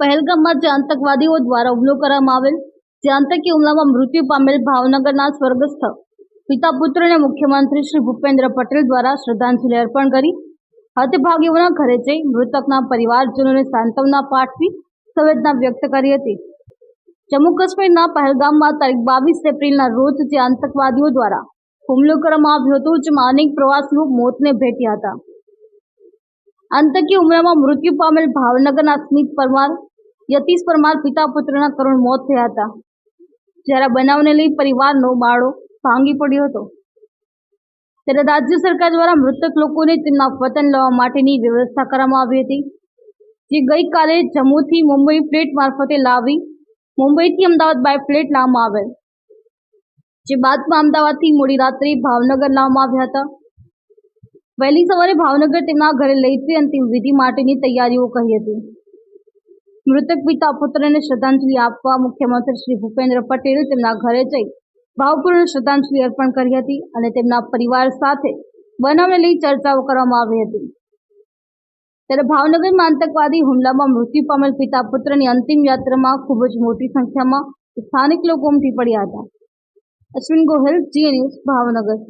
પહેલગામમાં જે આતંકવાદીઓ દ્વારા હુમલો કરવામાં આવેલ, જે આતંકી હુમલામાં મૃત્યુ પામેલ ભાવનગરના સ્વર્ગસ્થ પિતા પુત્રને મુખ્યમંત્રી શ્રી ભૂપેન્દ્ર પટેલ દ્વારા શ્રદ્ધાંજલિ અર્પણ કરી. હતભાગીઓના ઘરે જઈ મૃતકના પરિવારજનોને સાંત્વના પાઠવી સંવેદના વ્યક્ત કરી હતી. જમ્મુ કાશ્મીરના પહેલગામમાં તારીખ બાવીસ એપ્રિલના રોજ જે આતંકવાદીઓ દ્વારા હુમલો કરવામાં આવ્યો હતો, જેમાં અનેક પ્રવાસીઓ મોતને ભેટ્યા હતા. આતંકી હુમલામાં મૃત્યુ પામેલ ભાવનગરના સ્મિત પરમાર યતીશ પરમાર પિતા પુત્રના કરુણ મોત થયા હતા. જ્યારે બનાવને લઈ પરિવારનો માળો ભાંગી પડ્યો હતો. ત્યારે રાજ્ય સરકાર દ્વારા મૃતક લોકોને તેમના વતન લેવા માટેની વ્યવસ્થા કરવામાં આવી હતી. જે ગઈકાલે જમ્મુથી મુંબઈ ફ્લેટ મારફતે લાવી મુંબઈથી અમદાવાદ બાય ફ્લેટ લાવવામાં આવેલ. જે બાદમાં અમદાવાદથી મોડી રાત્રે ભાવનગર લાવવામાં આવ્યા હતા. વહેલી સવારે ભાવનગર તેમના ઘરે લઈ અંતિમ વિધિ માટેની તૈયારીઓ કરી હતી. મૃતક પિતા પુત્રને શ્રદ્ધાંજલિ આપવા મુખ્યમંત્રી શ્રી ભૂપેન્દ્ર પટેલ તેમના ઘરે જઈ ભાવપૂર્ણ શ્રદ્ધાંજલિ અર્પણ કરી હતી અને તેમના પરિવાર સાથે બનાવને લઈ ચર્ચાઓ કરવામાં આવી હતી. ત્યારે ભાવનગરમાં આતંકવાદી હુમલામાં મૃત્યુ પામેલ પિતા પુત્રની અંતિમ યાત્રામાં ખૂબ જ મોટી સંખ્યામાં સ્થાનિક લોકો ઉમટી પડ્યા હતા. અશ્વિન ગોહિલ જીએ ન્યૂઝ ભાવનગર.